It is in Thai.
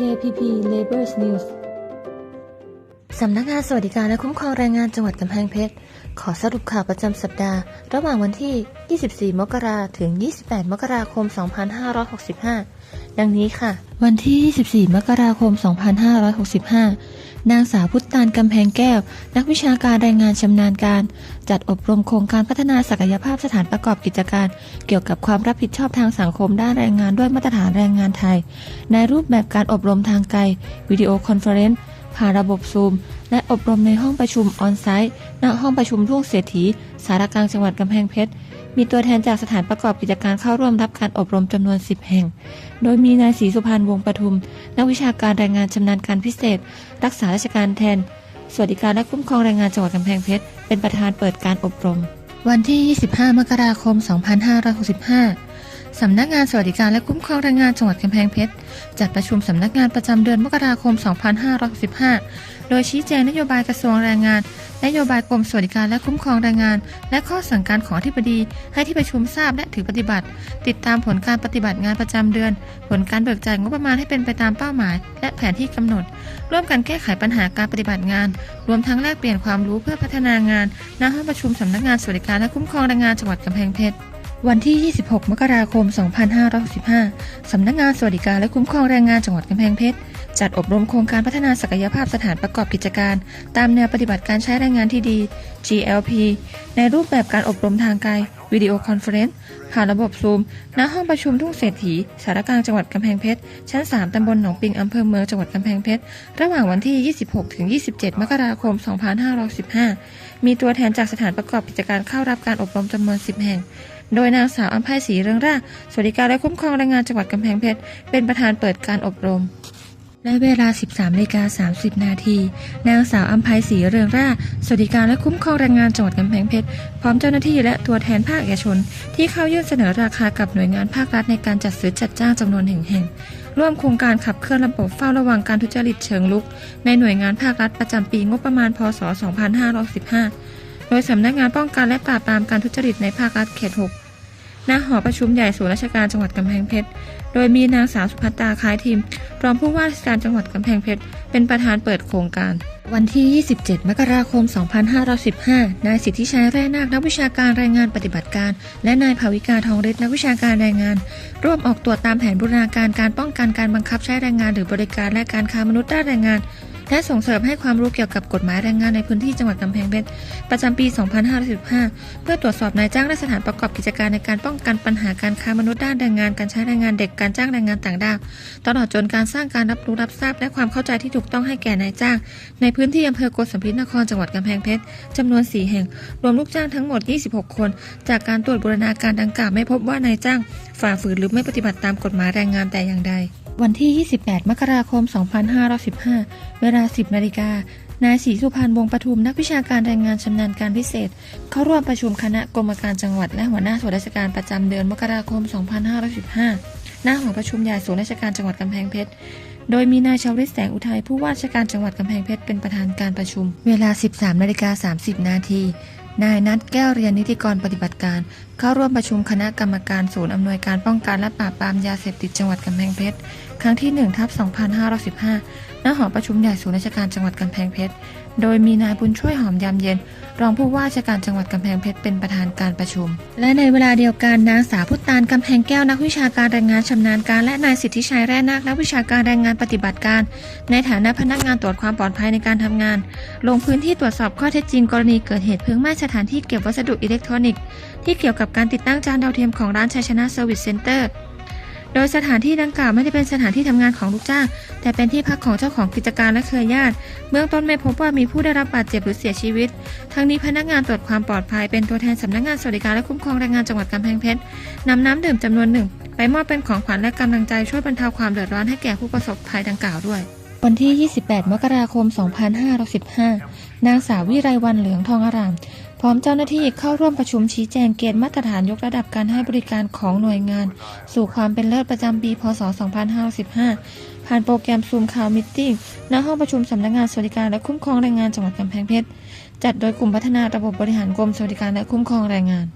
KPP Labor News สำนักงานสวัสดิการและคุ้มครองแรงงานจังหวัดกำแพงเพชร ขอสรุปข่าวประจำสัปดาห์ ระหว่างวันที่ 24 มกราถึง 28 มกราคม 2565 ดังนี้ค่ะ วันที่ 24 มกราคม 2565 นางสาวพุทธานกำแพงแก้ว นักวิชาการแรงงานชำนาญการ จัดอบรมโครงการพัฒนาศักยภาพสถานประกอบกิจการ เกี่ยวกับความรับผิดชอบทางสังคมด้านแรงงานด้วยมาตรฐานแรงงานไทย ในรูปแบบการอบรมทางไกลวิดีโอคอนเฟอเรนซ์ ผ่านระบบซูม และอบรมในห้องประชุมออนไซต์ณห้องประชุมทุ่งเศรษฐี สารกลางจังหวัดกำแพงเพชร มีตัวแทนจากสถานประกอบกิจการเข้าร่วมรับการอบรมจำนวน 10 แห่ง โดยมีนายศรีสุพันธ์วงศ์ปทุม นักวิชาการแรงงานชำนาญการพิเศษ รักษาราชการแทน สวัสดิการและคุ้มครองแรงงานจังหวัดกำแพงเพชร เป็นประธานเปิดการอบรม วันที่ 25 มกราคม 2565 สำนักงานสวัสดิการและคุ้มครองแรงงานจังหวัดกำแพงเพชร จัดประชุมสำนักงานประจำเดือนมกราคม 2565 โดยชี้แจงนโยบายกระทรวงแรงงาน นโยบายกรมสวัสดิการและคุ้มครองแรงงาน และข้อสั่งการของอธิบดี ให้ที่ประชุมทราบและถือปฏิบัติ ติดตามผลการปฏิบัติงานประจำเดือน ผลการเบิกจ่ายงบประมาณให้เป็นไปตามเป้าหมาย และแผนที่กำหนด ร่วมกันแก้ไขปัญหาการปฏิบัติงาน รวมทั้งแลกเปลี่ยนความรู้เพื่อพัฒนางานณห้องประชุมสำนักงานสวัสดิการและคุ้มครองแรงงานจังหวัดกำแพงเพชร วันที่ 26 มกราคม 2565 สำนักงานสวัสดิการและคุ้มครองแรงงานจังหวัดกำแพงเพชร จัดอบรมโครงการพัฒนาศักยภาพสถานประกอบกิจการ ตามแนวปฏิบัติการใช้แรงงานที่ดี GLP ในรูปแบบการอบรมทางไกล วิดีโอคอนเฟอเรนซ์ ผ่านระบบซูม ณ ห้องประชุมทุ่งเศรษฐี สารกลางจังหวัดกำแพงเพชร ชั้น 3 ตำบลหนองปิง อำเภอเมือง จังหวัดกำแพงเพชร ระหว่างวันที่ 26 ถึง 27 มกราคม 2515 มีตัวแทนจากสถานประกอบกิจการเข้ารับการอบรมจำนวน 10 แห่ง โดยนางสาวอัมภัยศรีเรืองร่าสวัสดิการและคุ้มครองแรงงานจังหวัดกำแพงเพชร เป็นประธานเปิดการอบรมและเวลา 13นาฬิกา30 นาที นางสาวอัมภัยศรีเรืองร่า สวัสดิการและคุ้มครองแรงงานจังหวัดกำแพงเพชร พร้อมเจ้าหน้าที่และตัวแทนภาคเอกชน ที่เข้ายื่นเสนอราคากับหน่วยงานภาครัฐในการจัดซื้อจัดจ้างจำนวนหนึ่งแห่ง ร่วมโครงการขับเคลื่อนระบบเฝ้าระวังการทุจริตเชิงลุก ในหน่วยงานภาครัฐประจำปีงบประมาณ พศ 2515 โดยสำนักงานป้องกันและปราบปรามการทุจริตในภาครัฐเขต 6 ณ หอประชุมใหญ่ศูนย์ราชการจังหวัดกำแพงเพชร โดยมีนางสาวสุภัตตาคล้ายทีม รองผู้ว่าราชการจังหวัดกำแพงเพชร เป็นประธานเปิดโครงการ วันที่ 27 มกราคม 2515 นายสิทธิชัยแร่นาคนักวิชาการแรงงานปฏิบัติการ และนายภาวิกาทองฤทธิ์นักวิชาการแรงงาน ร่วมออกตรวจตามแผนบูรณาการการป้องกันการบังคับใช้แรงงานหรือบริการและการค้ามนุษย์ด้านแรงงาน และส่งเสริมให้ความรู้เกี่ยวกับกฎหมายแรงงานในพื้นที่จังหวัดกำแพงเพชรประจำปี 2515 เพื่อตรวจสอบนายจ้างและสถานประกอบกิจการในการป้องกันปัญหาการค้ามนุษย์ด้านแรงงาน การใช้แรงงานเด็กการจ้างแรงงานต่างด้าวตลอดจนการสร้างการรับรู้รับทราบ และความเข้าใจที่ถูกต้องให้แก่นายจ้าง ในพื้นที่อำเภอโกสัมพินนครจังหวัดกำแพงเพชรจำนวน 4 แห่ง รวมลูกจ้างทั้งหมด 26 คน จากการตรวจบูรณาการดังกล่าวไม่พบว่านายจ้าง ฝ่าฝืนหรือไม่ปฏิบัติตามกฎหมายแรงงานแต่อย่างใด วันที่ 28 มกราคม 2515 เวลา 10 นาฬิกา นายศรีสุพันธ์วงศ์ปทุมนักวิชาการแรงงานชำนาญการพิเศษ เข้าร่วมประชุมคณะกรรมการจังหวัดและหัวหน้าส่วนราชการประจำเดือนมกราคม 2515 หน้าหอประชุมใหญ่ศูนย์ราชการจังหวัดกำแพงเพชรโดยมีนายชาวริศแสงอุทัยผู้ว่าราชการจังหวัดกำแพงเพชรเป็นประธานการประชุม เวลา 13นาฬิกา30 นาทีนายนัทแก้วเรียนนิติกรปฏิบัติการ เข้าร่วมประชุมคณะกรรมการศูนย์อำนวยการป้องกันและปราบปรามยาเสพติดจังหวัดกำแพงเพชร ครั้งที่1ทับ2515 ณ หอประชุมใหญ่ศูนย์ราชการจังหวัดกำแพงเพชร โดยมีนายบุญช่วยหอมยามเย็น รองผู้ว่าราชการจังหวัดกำแพงเพชรเป็นประธานการประชุม และในเวลาเดียวกันนางสาวพุตานกำแพงแก้วนักวิชาการแรงงานชำนาญการและนายสิทธิชัยแร่นาคนักวิชาการแรงงานปฏิบัติการ ในฐานะพนักงานตรวจความปลอดภัยในการทำงาน ลงพื้นที่ตรวจสอบข้อเท็จจริงกรณีเกิดเหตุเพลิงไหม้สถานที่เก็บวัสดุอิเล็กทรอนิกส์ที่เกี่ยวกับการติดตั้งจานดาวเทียมของร้านชัยชนะเซอร์วิสเซ็นเตอร์ โดยสถานที่ดังกล่าวไม่ได้เป็นสถานที่ทำงานของลูกจ้าง แต่เป็นที่พักของเจ้าของกิจการและเครือญาติ เบื้องต้นไม่พบว่ามีผู้ได้รับบาดเจ็บหรือเสียชีวิต ทั้งนี้พนักงานตรวจความปลอดภัยเป็นตัวแทนสำนักงานสวัสดิการและคุ้มครองแรงงานจังหวัดกำแพงเพชรนำน้ำดื่มจำนวนหนึ่งไปมอบเป็นของขวัญและกำลังใจช่วยบรรเทาความเดือดร้อนให้แก่ผู้ประสบภัยดังกล่าวด้วย วันที่ 28 มกราคม 2515 นางสาววิไรวันเหลืองทองอาราม พร้อมเจ้าหน้าที่เข้าร่วมประชุมชี้แจงเกณฑ์มาตรฐานยกระดับการให้บริการของหน่วยงาน สู่ความเป็นเลิศประจำปี พศ 2515 ผ่านโปรแกรมซูมคาวมิทติ้งณห้องประชุมสำนักงานสวัสดิการและคุ้มครองแรงงานจังหวัดกำแพงเพชร จัดโดยกลุ่มพัฒนาระบบบริหารกรมสวัสดิการและคุ้มครองแรงงาน